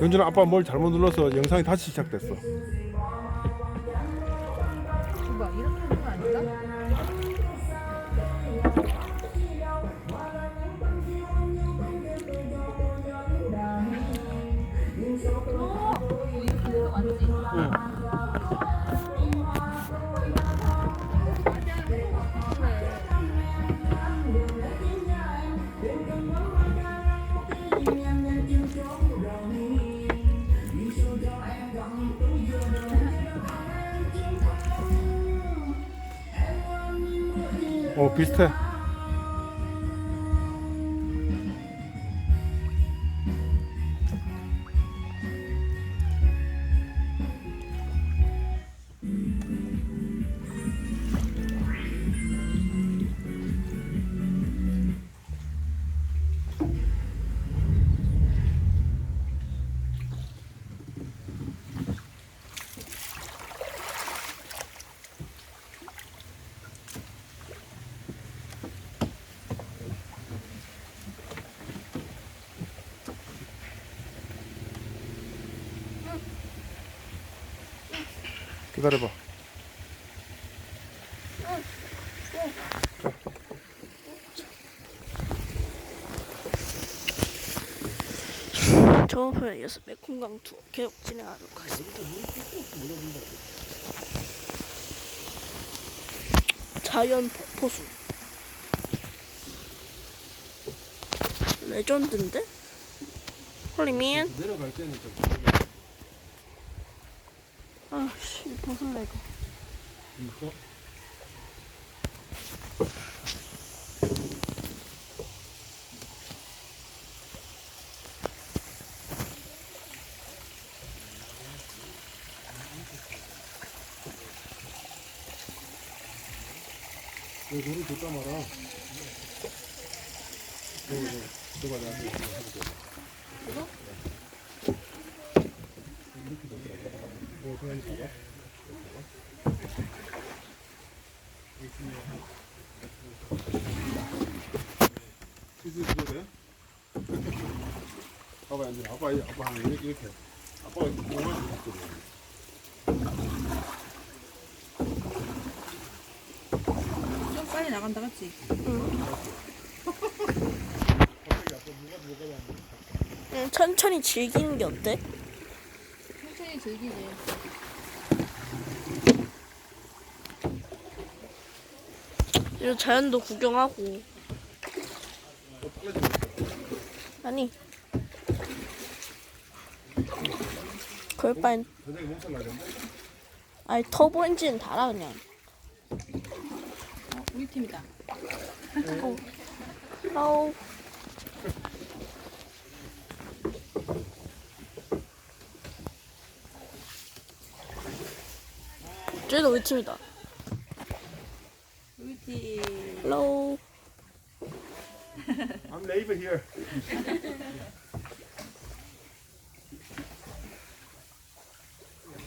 영준아 아빠 뭘 잘못 눌러서 영상이 다시 시작됐어. 봐 이렇게 하는 거 아닌가? 어비 슷해. 기다려봐. 저번에 이어서 메콩강 투 계속 진행하도록 하겠습니다. 자연 폭포수 레전드인데? 홀리민 내려갈 때는 좀. 벗을래 이거 이거? 왜 노를 줬다 말아? 이거, 이거, 이거 내가 이거 해볼게. 이거? 이렇게 줬더라고. 뭐, 그냥 이거 봐. 치즈 그거 돼? 봐봐, 이제 아빠, 아빠 하는 이렇게, 이렇게. 아빠가 공을 좀. 좀 빨리 나간다? 응, 천천히 즐기는 게 어때? 천천히 즐기지 이런 자연도 구경하고. 아니. 그럴 바엔? 아니 터보 엔진 달아 그냥. 어, 우리 팀이다. 아우. 쟤도 우리 팀이다 우리 팀 헬로우 I'm neighbor here.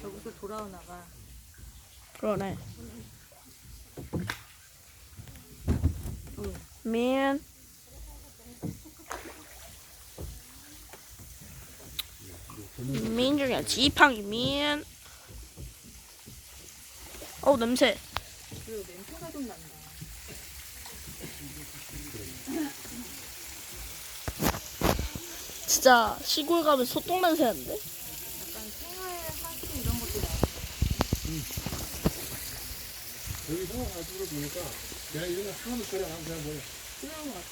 여기서 돌아오나 봐. 그러네. Man. 민중이야 지팡이 민 어우 냄새. 그리고 냄새가 좀 난다 진짜 시골 가면 소똥 냄새 나는데? 약간 생활 한식 이런 것도 나 여기 생각하시고 보니까 그냥 이런 거 하나도 처리 안 하고 그냥 뭐 그런 것 같아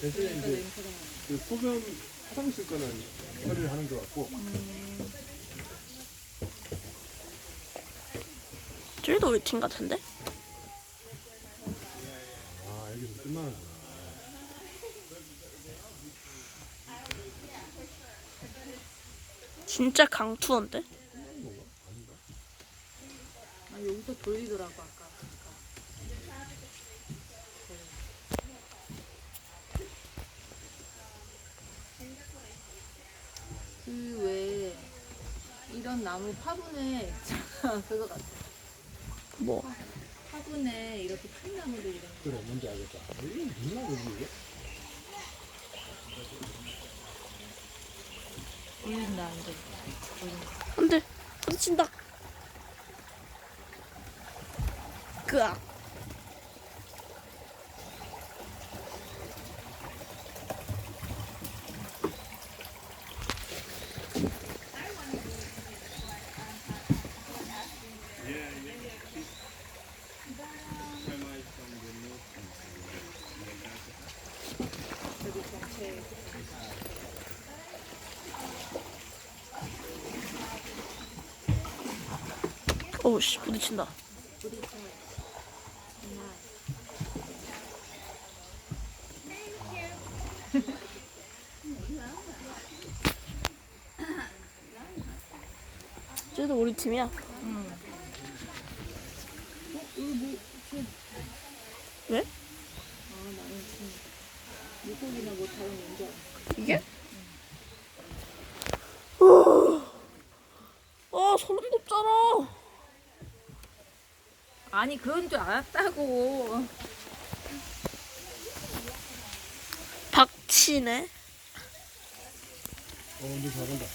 대신에 그러니까 이제 냄새가 나그 소변 화장실 거는 처리를 하는 것 같고. 저희도 우리 팀 같은데 아 여기서 끝나는구나. 진짜 강투어인데? 아 여기서 돌리더라고 아까. 그 외에 이런 나무 화분에 그거 같아. 뭐? 화분에 이렇게 큰 나무들 이런 거. 그래 뭔지 알겠다. 이게 무슨 나무지 이게? 돌린다 이제. 돌린다. 안돼 부딪힌다 그악 오우씨 부딪힌다 뿌리 잘. 정말. 쟤도 우리 팀이야 응. 왜? 아 뭐. 이게? 아 소름 돋잖아 아니 그런 줄 알았다고. 박치네 어, 근데 잘한다.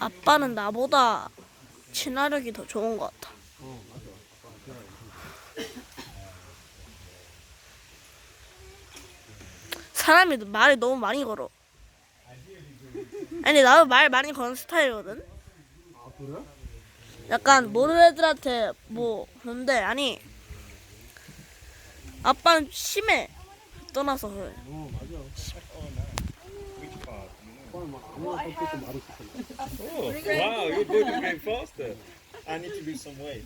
아빠는 나보다 친화력이 더 좋은 것 같아. 사람이 말이 너무 많이 걸어 아니 나도 말 많이 거는 스타일이거든? 약간 모르는 애들한테 뭐 그런데 아니 아빠는 심해 떠나서 그래 어, 맞아. 오늘 막 아무나 섞고 말을 시켰다. Oh, wow, you're doing it very faster. I need to lose some weight.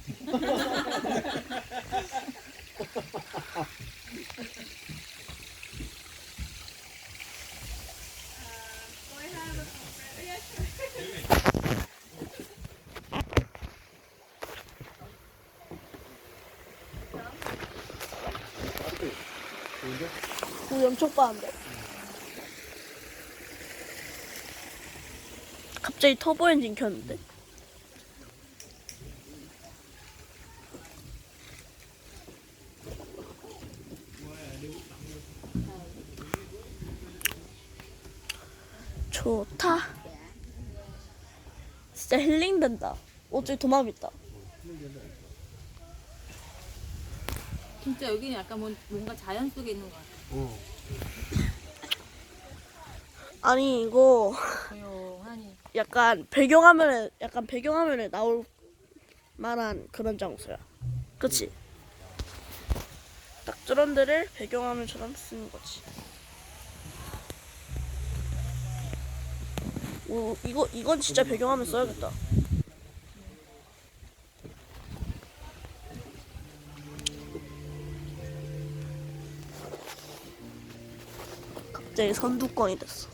좋은데? 우리 엄청 빠른데 갑자기 터보 엔진 켰는데? 좋다. 진짜 힐링된다. 어째 도마뱀 있다. 진짜 여기는 약간 뭔- 뭔가 자연 속에 있는 것 같아. 어. 아니 이거 조 용하니. 약간 배경화면에 약간 배경화면에 나올 만한 그런 장소야. 그치? 딱 저런 데를 배경화면처럼 쓰는 거지. 오 이거 이건 진짜 배경화면 써야겠다. 갑자기 선두권이 됐어.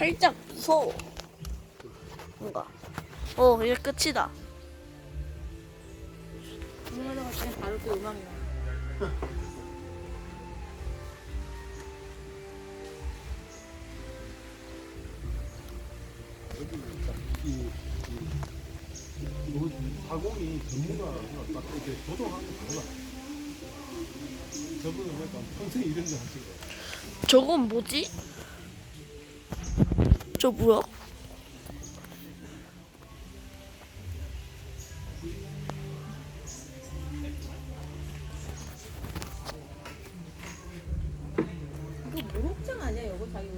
살짝 무서워. 뭔가. 어, 이제 끝이다. 바로 또 음악이 나. 가공이 전문가가 딱 이렇게 조정하는 게 달라. 저분은 약간 평생 이런 거 하신 거야. 저건 뭐지? 저 뭐야? 이거 아니야? 이거 자기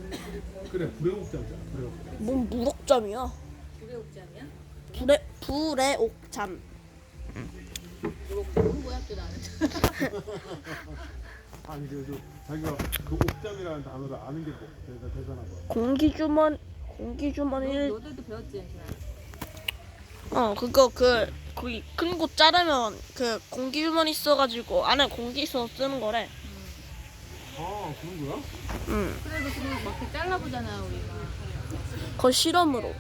그래, 불회옥장이잖아, 불회옥장. 뭔 무럭잠이야? 불의옥장이야? 불에 불의 옥잠. 무록장 뭐야 또 나는. 아니, 그래도 자기가 그 옥잠이라는 단어를 아는 게 뭐, 대단, 대단한 거야. 공기 주머니 공기 주머니를 너들도 배웠지? 어 그거 그 거기 큰 곳 자르면 그 공기 주머니 써가지고 안에 공기 있어 쓰는 거래. 아, 그런 거야? 응. 그래서 지금 막 이렇게 잘라보잖아 우리가. 그 실험으로.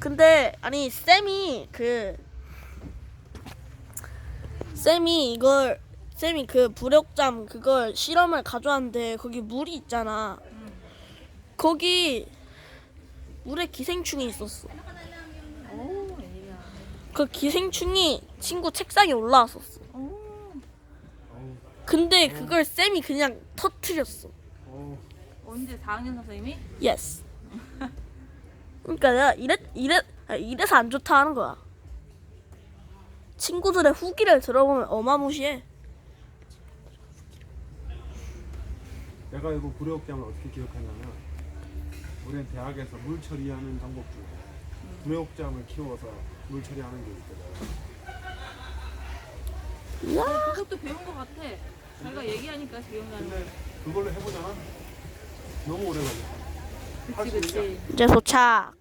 근데 아니 쌤이 그 쌤이 이걸 쌤이 그 불역잠 그걸 실험을 가져왔는데 거기 물이 있잖아. 거기 물에 기생충이 있었어. 오 애야. 그 기생충이 친구 책상에 올라왔었어. 오. 근데 그걸 쌤이 그냥 터트렸어. 언제 4학년 선생님이? 예스. 그러니까 내가 이래 이래 아, 이래서 안 좋다 하는 거야. 친구들의 후기를 들어보면 어마무시해. 내가 이거 불의옥장을 어떻게 기억하냐면 우리는 대학에서 물 처리하는 방법 중에 불의옥장을 키워서 물 처리하는 게 있거든. 어, 그것도 배운 것 같아. 자기가 얘기하니까 기억나는 거. 근데 그걸로 해보잖아. 너무 오래 걸려. 그치 그치. 이제 도착.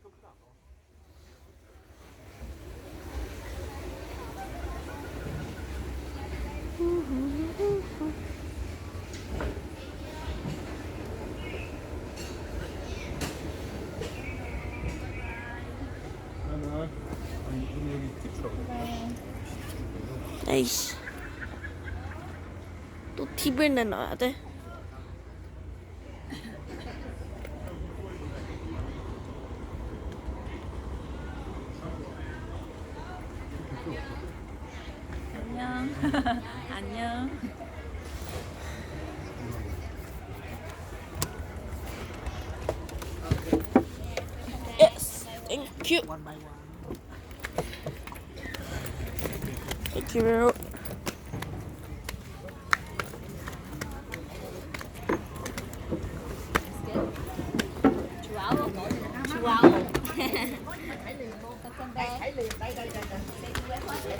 나는 아니 우리 여기 팁주라고. 에이씨. 또 팁을 내놔야 돼. 안녕. 안녕. Yes. You.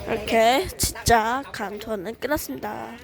이렇게 진짜 간투는 끝났습니다.